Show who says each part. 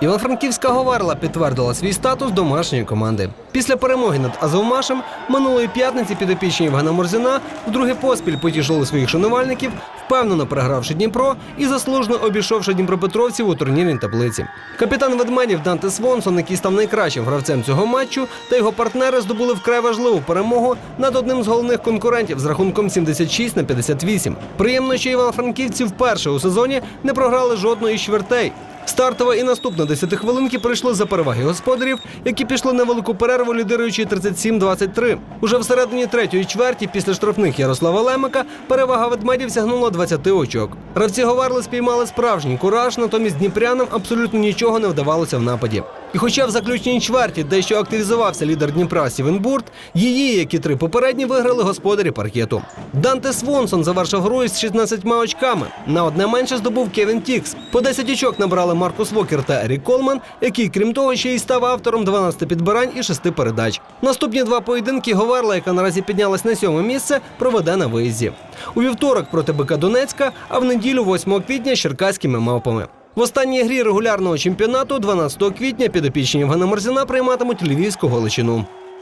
Speaker 1: Івано-Франківська Говерла підтвердила свій статус домашньої команди. Після перемоги над Азовмашем минулої п'ятниці підопічні Євгена Морзіна вдруге поспіль потішили своїх шанувальників, впевнено перегравши Дніпро і заслужено обійшовши дніпропетровців у турнірній таблиці. Капітан ведмедів Данте Свонсон, який став найкращим гравцем цього матчу, та його партнери здобули вкрай важливу перемогу над одним з головних конкурентів з рахунком 76 на 58. Приємно, що івано-франківці вперше у сезоні не програли жодної чвертей. Стартова і наступна 10 хвилинки прийшли за переваги господарів, які пішли на велику перерву, лідируючи 37-23. Уже всередині третьої чверті, після штрафних Ярослава Лемика, перевага ведмедів сягнула 20 очок. Гравці Говарли спіймали справжній кураж, натомість дніпрянам абсолютно нічого не вдавалося в нападі. І хоча в заключній чверті дещо активізувався лідер Дніпра Сівен Бурт, її, як і три попередні, виграли господарі паркету. Данте Свонсон завершив гру із 16 очками. На одне менше здобув Кевін Тікс. По 10 очок набрали Маркус Вокер та Ерік Колман, який, крім того, ще й став автором 12 підбирань і 6 передач. Наступні два поєдинки Говерла, яка наразі піднялась на сьоме місце, проведе на виїзді. У вівторок проти БК Донецька, а в неділю, 8 квітня, з черкаськими мавпами. В останній грі регулярного чемпіонату 12 квітня підопічні Євгена Морзіна прийматимуть львівську Галичину.